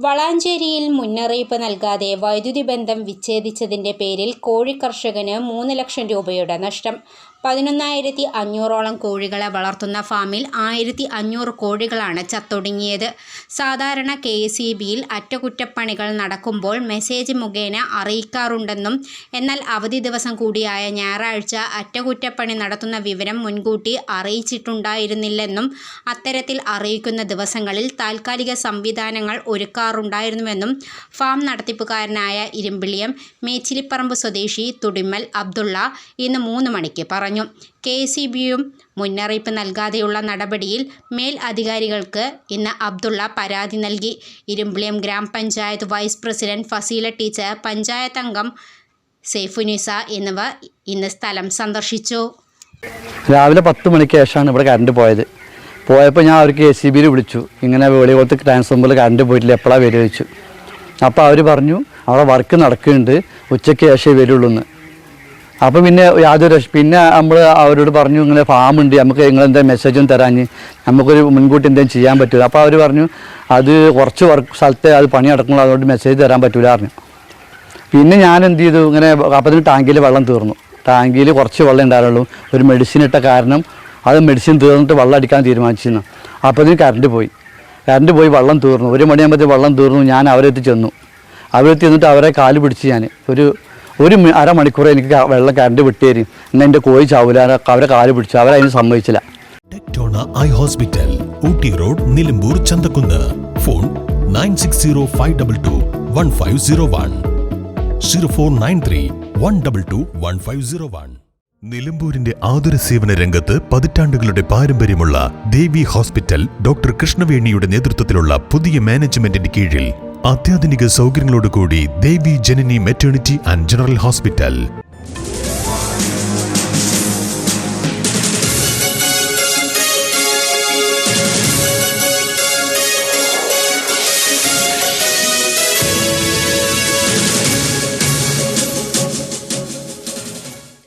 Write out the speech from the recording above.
വളാഞ്ചേരിയിൽ മുന്നറിയിപ്പ് നൽകാതെ വൈദ്യുതി ബന്ധം വിച്ഛേദിച്ചതിന്റെ പേരിൽ കോഴി കർഷകന് മൂന്ന് ലക്ഷം രൂപയുടെ നഷ്ടം. പതിനൊന്നായിരത്തി അഞ്ഞൂറോളം കോഴികളെ വളർത്തുന്ന ഫാമിൽ ആയിരത്തി അഞ്ഞൂറ് കോഴികളാണ് ചത്തൊടുങ്ങിയത്. സാധാരണ കെ ഇ ബിയിൽ അറ്റകുറ്റപ്പണികൾ നടക്കുമ്പോൾ മെസ്സേജ് മുഖേന അറിയിക്കാറുണ്ടെന്നും എന്നാൽ അവധി ദിവസം കൂടിയായ ഞായറാഴ്ച അറ്റകുറ്റപ്പണി നടത്തുന്ന വിവരം മുൻകൂട്ടി അറിയിച്ചിട്ടുണ്ടായിരുന്നില്ലെന്നും അത്തരത്തിൽ അറിയിക്കുന്ന ദിവസങ്ങളിൽ താൽക്കാലിക സംവിധാനങ്ങൾ ഒരുക്കാറുണ്ടായിരുന്നുവെന്നും ഫാം നടത്തിപ്പുകാരനായ ഇരുമ്പിളിയം മേച്ചിലിപ്പറമ്പ് സ്വദേശി തുടിമ്മൽ അബ്ദുള്ള ഇന്ന് മൂന്ന് മണിക്ക് പറഞ്ഞു. കെ സി ബിയും മുന്നറിയിപ്പ് നൽകാതെയുള്ള നടപടിയിൽ മേൽ അധികാരികൾക്ക് ഇന്ന് അബ്ദുള്ള പരാതി നൽകി. ഇരുമ്പിളിയം ഗ്രാമപഞ്ചായത്ത് vice president Fasila teacher panchayat അംഗം സേഫുനിസ എന്നിവർ ഇന്ന് സ്ഥലം സന്ദർശിച്ചു. രാവിലെ പത്ത് മണിക്ക് ശേഷമാണ് ഇവിടെ കറണ്ട് പോയത്. പോയപ്പോൾ ഞാൻ അവർക്ക് എ സി ബിയിൽ വിളിച്ചു. ഇങ്ങനെ വെളികുളത്ത് ട്രാൻസ്ഫോമറിൽ കറണ്ട് പോയിട്ടില്ല എപ്പോഴാണ് വരിക വെച്ചു അപ്പോൾ അവർ പറഞ്ഞു അവിടെ വർക്ക് നടക്കുന്നുണ്ട്. ഉച്ചയ്ക്ക് ശേഷമേ വരുള്ളൂ എന്ന്. അപ്പോൾ പിന്നെ യാതൊരു പിന്നെ നമ്മൾ അവരോട് പറഞ്ഞു ഇങ്ങനെ ഫാം ഉണ്ട് നമുക്ക് നിങ്ങൾ എന്താ മെസ്സേജും തരാഞ്ഞ്. നമുക്കൊരു മുൻകൂട്ടി എന്തെങ്കിലും ചെയ്യാൻ പറ്റില്ല അപ്പോൾ അവർ പറഞ്ഞു അത് കുറച്ച് വർക്ക് സ്ഥലത്തെ അത് പണി നടക്കുള്ളൂ അതുകൊണ്ട് മെസ്സേജ് തരാൻ പറ്റില്ല പറഞ്ഞു. പിന്നെ ഞാൻ എന്ത് ചെയ്തു ഇങ്ങനെ അപ്പത്തിന് ടാങ്കിൽ വെള്ളം തീർന്നു. ടാങ്കിൽ കുറച്ച് വെള്ളം ഉണ്ടായിരുന്നുള്ളൂ. ഒരു മെഡിസിൻ ഇട്ട കാരണം അത് മെഡിസിൻ തീർന്നിട്ട് വെള്ളം അടിക്കാൻ തീരുമാനിച്ചിരുന്നു. അതിന് കറണ്ട് പോയി. കറണ്ട് പോയി വെള്ളം തീർന്നു. ഒരു മണിയാകുമ്പോഴത്തേക്ക് വെള്ളം തീർന്നു. ഞാൻ അവരെത്തി ചെന്നു. അവരെത്തി ചെന്നിട്ട് അവരെ കാൽ പിടിച്ച് ഞാൻ ഒരു ഒരു അരമണിക്കൂർ എനിക്ക് വെള്ളം കറണ്ട് വിട്ടുതരും എന്നാൽ എന്റെ കോഴി ചാവൂല. അവരെ കാൽ പിടിച്ചു അവരതിന് സമ്മതിച്ചില്ല. Tectona eye hospital Ooty road Nilambur Chanthakunnu. Phone nine six zero five double two one five zero one. Zero four nine three one double two one five zero one. നിലമ്പൂരിന്റെ ആതുര സേവന രംഗത്ത് പതിറ്റാണ്ടുകളുടെ പാരമ്പര്യമുള്ള ദേവി ഹോസ്പിറ്റൽ ഡോക്ടർ കൃഷ്ണവേണിയുടെ നേതൃത്വത്തിലുള്ള പുതിയ മാനേജ്മെന്റിന്റെ കീഴിൽ അത്യാധുനിക സൗകര്യങ്ങളോടുകൂടി Devi Janani maternity and general hospital